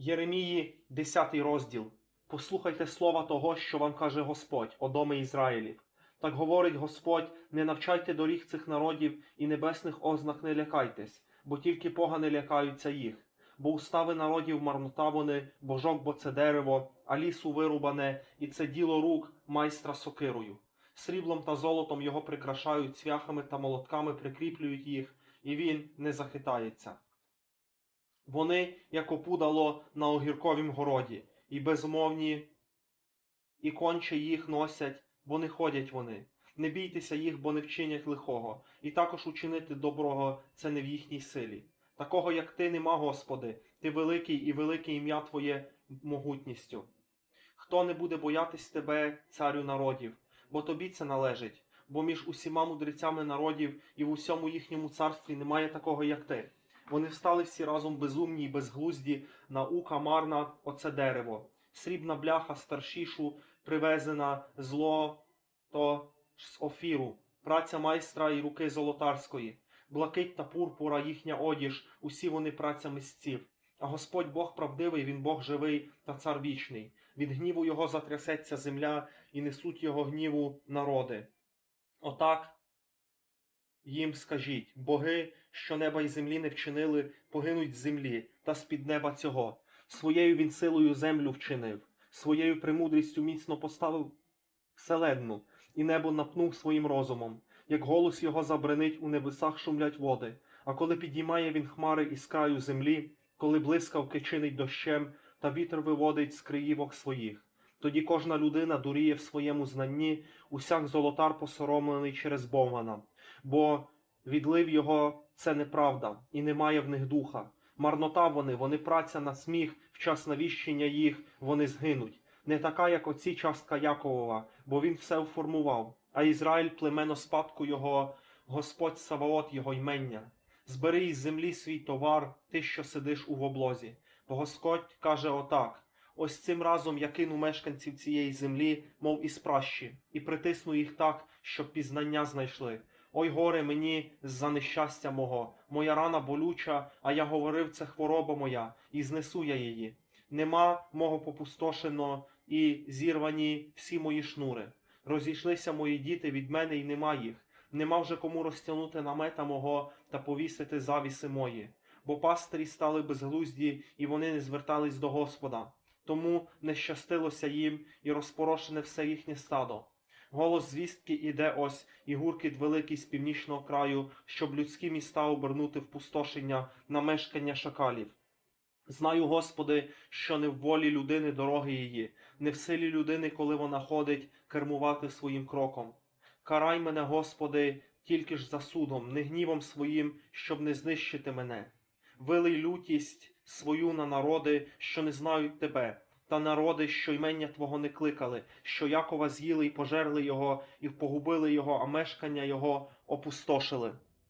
Єремії, 10 розділ. Послухайте слова того, що вам каже Господь, о доми Ізраїлів. Так говорить Господь: не навчайте доріг цих народів і небесних ознак не лякайтесь, бо тільки погани лякаються їх. Бо устави народів марнота вони, божок, бо це дерево, а лісу вирубане, і це діло рук майстра сокирою. Сріблом та золотом його прикрашають, цвяхами та молотками прикріплюють їх, і він не захитається. Вони, як опудало на огірковім городі, і безмовні, і конче їх носять, бо не ходять вони. Не бійтеся їх, бо не вчинять лихого, і також учинити доброго це не в їхній силі. Такого, як ти, нема, Господи, ти великий і велике ім'я Твоє могутністю. Хто не буде боятись тебе, царю народів, бо тобі це належить, бо між усіма мудрецями народів і в усьому їхньому царстві немає такого, як ти. Вони встали всі разом безумні й безглузді, наука марна, оце дерево, срібна бляха старшішу, привезена зло то з офіру, праця майстра і руки золотарської, блакить та пурпура їхня одіж, усі вони праця мисців. А Господь Бог правдивий, він Бог живий та цар вічний. Від гніву його затрясеться земля, і несуть його гніву народи. Отак їм скажіть, боги, що неба й землі не вчинили, погинуть з землі та з-під неба цього. Своєю він силою землю вчинив, своєю премудрістю міцно поставив вселенну, і небо напнув своїм розумом. Як голос його забренить, у небесах шумлять води. А коли підіймає він хмари із краю землі, коли блискавки чинить дощем, та вітер виводить з криївок своїх. Тоді кожна людина дуріє в своєму знанні, усяк золотар посоромлений через Бовгана, бо відлив його це неправда, і немає в них духа. Марнота вони, вони праця на сміх, в час навіщення їх вони згинуть. Не така, як оці частка Яковова, бо він все вформував, а Ізраїль племено спадку його, Господь Саваот його ймення. Збери із землі свій товар, ти, що сидиш у воблозі. Бо Господь каже отак: ось цим разом я кину мешканців цієї землі, мов із пращі, і притисну їх так, щоб пізнання знайшли. Ой горе мені за нещастя мого, моя рана болюча, а я говорив, це хвороба моя, і знесу я її. Нема мого попустошено, і зірвані всі мої шнури. Розійшлися мої діти від мене, і нема їх. Нема вже кому розтягнути намета мого та повісити завіси мої. Бо пастирі стали безглузді, і вони не звертались до Господа. Тому не щастилося їм, і розпорошене все їхнє стадо. Голос звістки іде ось, і гуркіт великий з північного краю, щоб людські міста обернути в пустошення на мешкання шакалів. Знаю, Господи, що не в волі людини дороги її, не в силі людини, коли вона ходить, кермувати своїм кроком. Карай мене, Господи, тільки ж за судом, не гнівом своїм, щоб не знищити мене. Вилий лютість свою на народи, що не знають тебе, та народи, що ймення Твого не кликали, що Якова з'їли й пожерли його, і погубили його, а мешкання його опустошили.